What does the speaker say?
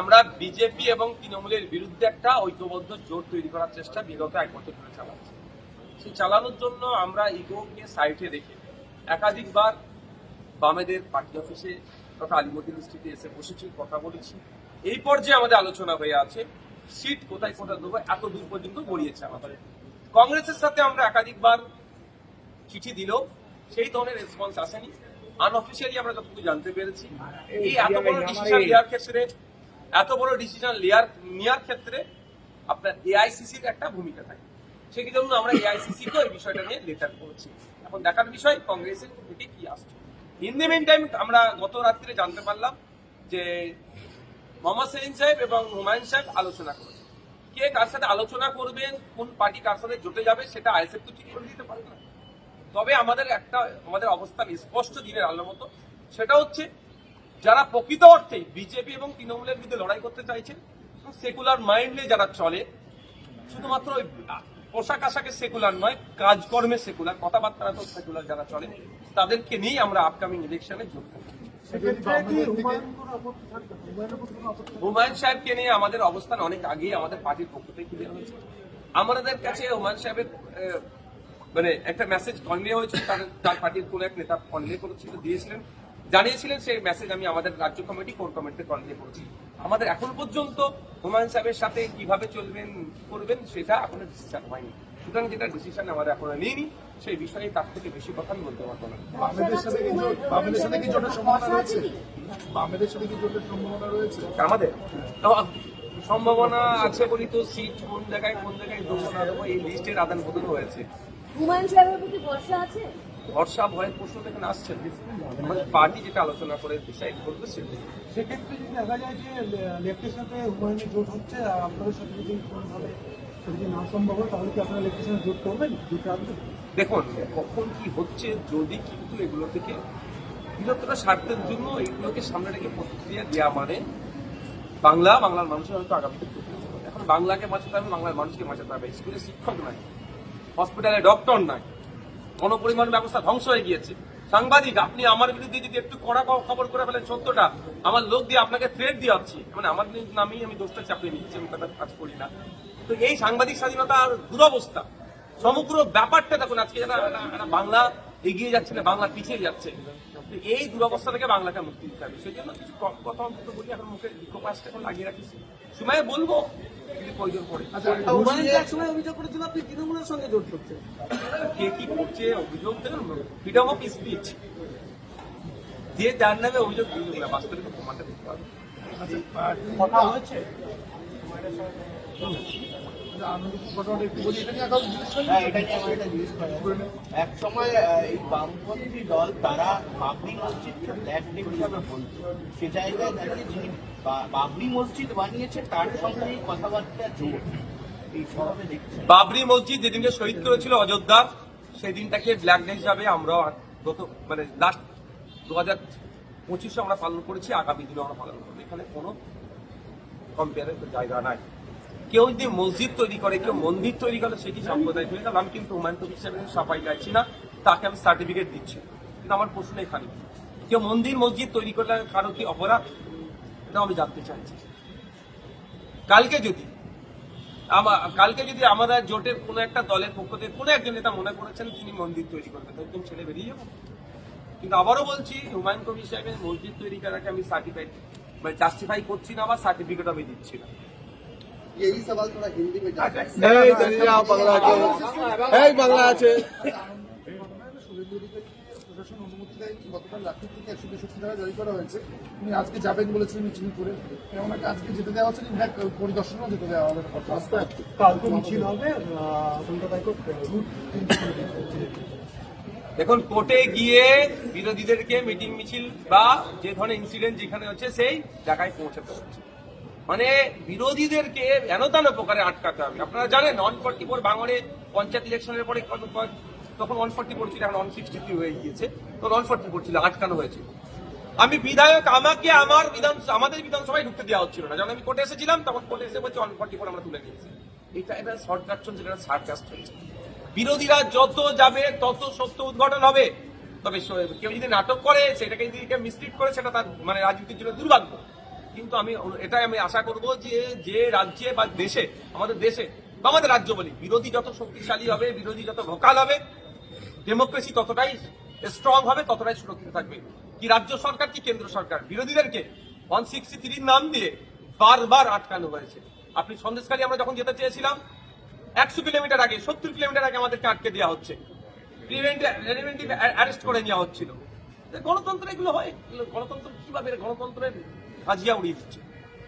আমরা বিজেপি এবং তৃণমূলের বিরুদ্ধে একটা ঐক্যবদ্ধ জোট তৈরি করার চেষ্টা বিগত এক বছর ধরে চালাচ্ছি। সেই চালানোর জন্য আমরা ইগোকে সাইডে রেখে একাধিকবার বামেদের পার্টি অফিসে তথা আলিমুদ্দিন স্ট্রিটে এসে বসেছি কথা বলেছি। এই পর্যায়ে আমাদের আলোচনা হয়ে আছে সিট কোথায় কোথায় দেবো এত দূর পর্যন্ত গড়িয়েছে আমাদের। কংগ্রেসের সাথে আমরা একাধিকবার চিঠি দিলেও সেই ধরনের রেসপন্স আসেনি। আনঅফিসিয়ালি আমরা যতটুকু জানতে পেরেছি এই এত বড় ডিসিশন নেওয়ার ক্ষেত্রে এত বড় ডিসিশন নেওয়ার নেওয়ার ক্ষেত্রে আপনার এআইসিসির একটা ভূমিকা থাকে। সেই জন্য আমরা এআইসিসি কে এই বিষয়টা নিয়ে লেটার করেছি এখন দেখার বিষয় কংগ্রেসের থেকে কি আসছে? ইন দ্য মেন টাইম আমরা গত রাত্রে জানতে পারলাম যে মোহাম্মদ সেলিম সাহেব এবং হুমায়ুন সাহেব আলোচনা করেছে কে কার সাথে আলোচনা করবেন, কোন পার্টি কার সাথে জোটে যাবে, সেটা আইএসএফ তো ঠিক করে দিতে পারে না। তবে আমাদের একটা, আমাদের অবস্থান স্পষ্ট দিনের আলোর মতো। সেটা হচ্ছে যারা প্রকৃত অর্থে বিজেপি এবং তৃণমূলের বিরুদ্ধে লড়াই করতে চাইছেন সেকুলার মাইন্ডে যারা চলে শুধুমাত্র ওই পোশাক আশাকে সেকুলার নয় কাজকর্মে সেকুলার কথাবার্তা তো সেকুলার যারা চলে তাদেরকে নিয়েই আমরা আপকামিং ইলেকশনে যোগ করব হুমায়ুন সাহেবকে নিয়ে আমাদের অবস্থান অনেক আগেই আমাদের পার্টির পক্ষ থেকে ক্লিয়ার হয়েছে। আমাদের কাছে হুমায়ুন সাহেবের আহ, মানে একটা মেসেজ কনভে হয়েছে তার তার পার্টির কোন এক নেতা কনভে করেছিল দিয়েছিলেন। জানিয়েছিলেন সেই মেসেজ আমি আমাদের রাজ্য কমিটি কোর কমিটিতে কনভে করেছি। আমাদের এখন পর্যন্ত হুমায়ুন সাহেবের সাথে কীভাবে চলবেন করবেন সেটা এখনও ডিসিশন হয়নি। সুতরাং যেটা ডিসিশন আমাদের এখনও নিইনি সেই বিষয়ে তার থেকে বেশি কথা আমি বলতে পারব না। বামেদের সাথে কি জোট- বামেদের সাথে কি জোটের সম্ভাবনা রয়েছে? বামেদের সাথে কি জোটের সম্ভাবনা রয়েছে? আমাদের? সম্ভাবনা আছে বলি তো সিট কোন জায়গায় কোন জায়গায় দেবো না দেবো এই লিস্টের আদান প্রদান হয়েছে। হুমায়ুন সাহেবের প্রতি ভরসা আছে? ভরসা ভয়ের প্রশ্ন এখানে আসছে আমাদের পার্টি যেটা আলোচনা করে ডিসাইড করবে সেটা সেক্ষেত্রে যদি দেখা যায় যে লেফটের সাথে হুমায়ুনের জোট হচ্ছে আর আপনাদের সাথে যদি কোনোভাবে যদি না সম্ভব হয় তাহলে কি আপনারা লেফটের সাথে জোট করবেন? দেখুন কখন কি হচ্ছে যদি কিন্তু এগুলো থেকে বৃহত্তর স্বার্থের জন্য এগুলোকে সামনে রেখে প্রতিক্রিয়া দেওয়া মানে বাংলা বাংলার মানুষের হয়তো আগামীতে। এখন বাংলাকে বাঁচাতে হবে বাংলার মানুষকে বাঁচাতে হবে। স্কুলে শিক্ষক নাই হসপিটালে ডক্টর নাই। গণপরিবহন ব্যবস্থা ধ্বংস হয়ে গিয়েছে। সাংবাদিক, আপনি আমার বিরুদ্ধে যদি একটু কড়া খবর করে ফেলেন সত্যটা, আমার লোক দিয়ে আপনাকে থ্রেট দিয়ে যাচ্ছি মানে আমার নামেই আমি দোষটা চাপিয়ে নিচ্ছি, আমি তাদের কাজ করি না। তো এই সাংবাদিক স্বাধীনতার দুরবস্থা, সমগ্র ব্যাপারটা দেখুন, আজকে বাংলা এগিয়ে যাচ্ছে না বাংলা পিছিয়ে যাচ্ছে। এই দুরবস্থা থেকে বাংলাকে মুক্তি দিতে হবে। সেই জন্য কিছু কথা অন্তত বলি এখন মুখে লিখোপাসটা এখন লাগিয়ে রাখিস সময় বলব? যদি প্রয়োজন পড়ে। এক সময় অভিযোগ করেছিল আপনি তৃণমূলের সঙ্গে জোট করছেন। কে কি করছে অভিযোগ? দেখুন ফ্রিডম অফ স্পিচ যে যার নামে অভিযোগ দিল না বাস্তবে তো প্রমাণটা দিতে পারবে কথা হয়েছে? হ্যাঁ। এক সময় এই বামপন্থী দল তারা বাবরি মসজিদকে ব্ল্যাক ডে হিসাবে বলতো। সে জায়গায় দাঁড়িয়ে যিনি বাবরি মসজিদ বানিয়েছে তার সঙ্গে এই কথাবার্তা জোর। বাবরি মসজিদ যেদিনকে শহীদ করেছিল অযোধ্যা সেই দিনটাকে ব্ল্যাক ডে হিসাবে আমরা গত মানে লাস্ট দু হাজার পঁচিশে আমরা পালন করেছি আগামী দিনে আমরা পালন করব। এখানে কোনো কম্পেয়ারের জায়গা নাই। কেউ যদি মসজিদ তৈরি করে, কেউ মন্দির তৈরি করে সেটি সম্প্রদায় তৈরি করে আমি কিন্তু হুমায়ুন কবির হিসেবে সাফাই গাইছি না, তাকে আমি সার্টিফিকেট দিচ্ছি। কিন্তু আমার প্রশ্ন এখানে, কেউ মন্দির, মসজিদ তৈরি করলে কারও কি অপরাধ? এটা আমি জানতে চাইছি। কালকে যদি আমা- কালকে যদি আমরা জোটের কোনো একটা দলের পক্ষ থেকে কোনো একজন নেতা মনে করেছেন তিনি মন্দির তৈরি করবেন একদম ছেলে বেরিয়ে যাব। কিন্তু আবারও বলছি, হুমায়ুন কবির সাহেবের মসজিদ তৈরি করাকে আমি সার্টিফাইড মানে জাস্টিফাই করছি না বা সার্টিফিকেট আমি দিচ্ছি না। यही सवाल थोड़ा हिंदी में जा এই দুনিয়া বাংলা আছে এই বাংলা আছে শুভেন্দু অধিকারীকে প্রশাসন অনুমতি দেয়নি গতকাল রাত্রি থেকে একশো তেষট্টি টাকা জারি করা হয়েছে উনি আজকে যাবেন বলেছিলেন মিছিল করে ওনাকে আজকে যেতে দেওয়া হচ্ছে ইনফ্যাক্ট পরিদর্শনও যেতে দেওয়া হবে রাস্তায় কালকে মিছিল হবে কলকাতায় রুট দেখুন কোর্টে গিয়ে বিরোধীদেরকে মিটিং মিছিল বা যে ধরনের ইনসিডেন্ট যেখানে হচ্ছে সেই জায়গায় পৌঁছাতে হচ্ছে মানে বিরোধীদেরকে এন তেন প্রকারে আটকাতে হবে। আপনারা জানেন ওয়ান ফর্টি ফোর ভাঙড়ে পঞ্চায়েত ইলেকশনের পরে তখন ওয়ান ফর্টি ফোর ছিল, এখন ওয়ান সিক্সটি থ্রি হয়ে গিয়েছে। তখন ওয়ান ফর্টি ফোর ছিল, আটকানো হয়েছে। আমি বিধায়ক, আমাকে আমার বিধান আমাদের বিধানসভায় ঢুকতে দেওয়া হচ্ছিল না। যখন আমি কোর্টে এসেছিলাম, তখন কোর্টে এসে বলছে ওয়ান ফর্টি ফোর আমরা তুলে নিয়েছি। এটা এটা শর্ট কাটছেন যেটা সার্কাস্ট হয়েছে বিরোধীরা যত যাবে, তত সত্য উদ্ঘাটন হবে। তবে কেউ যদি নাটক করে, সেটাকে যদি মিসলিড করে, সেটা তার মানে রাজনীতির জন্য দুর্ভাগ্য। কিন্তু আমি এটাই আমি আশা করব যে যে রাজ্যে বা দেশে, আমাদের দেশে বা আমাদের রাজ্য বলি, বিরোধী যত শক্তিশালী হবে, বিরোধী যত ভোকাল হবে ডেমোক্রেসি ততটাই স্ট্রং হবে, ততটাই সুরক্ষিত থাকবে। কি রাজ্য সরকার, কি কেন্দ্র সরকার? বিরোধীদেরকে ওয়ান সিক্সটি থ্রির নাম দিয়ে বারবার আটকানো হয়েছে। আপনি সন্দেশখালী আমরা যখন যেতে চেয়েছিলাম, একশো কিলোমিটার আগে, সত্তর কিলোমিটার আগে আমাদেরকে আটকে দেওয়া হচ্ছে। প্রিভেন্টিভ অ্যারেস্ট করে নেওয়া হচ্ছিল। গণতন্ত্র এগুলো হয়? গণতন্ত্র কীভাবে, গণতন্ত্রের Hacı Yavru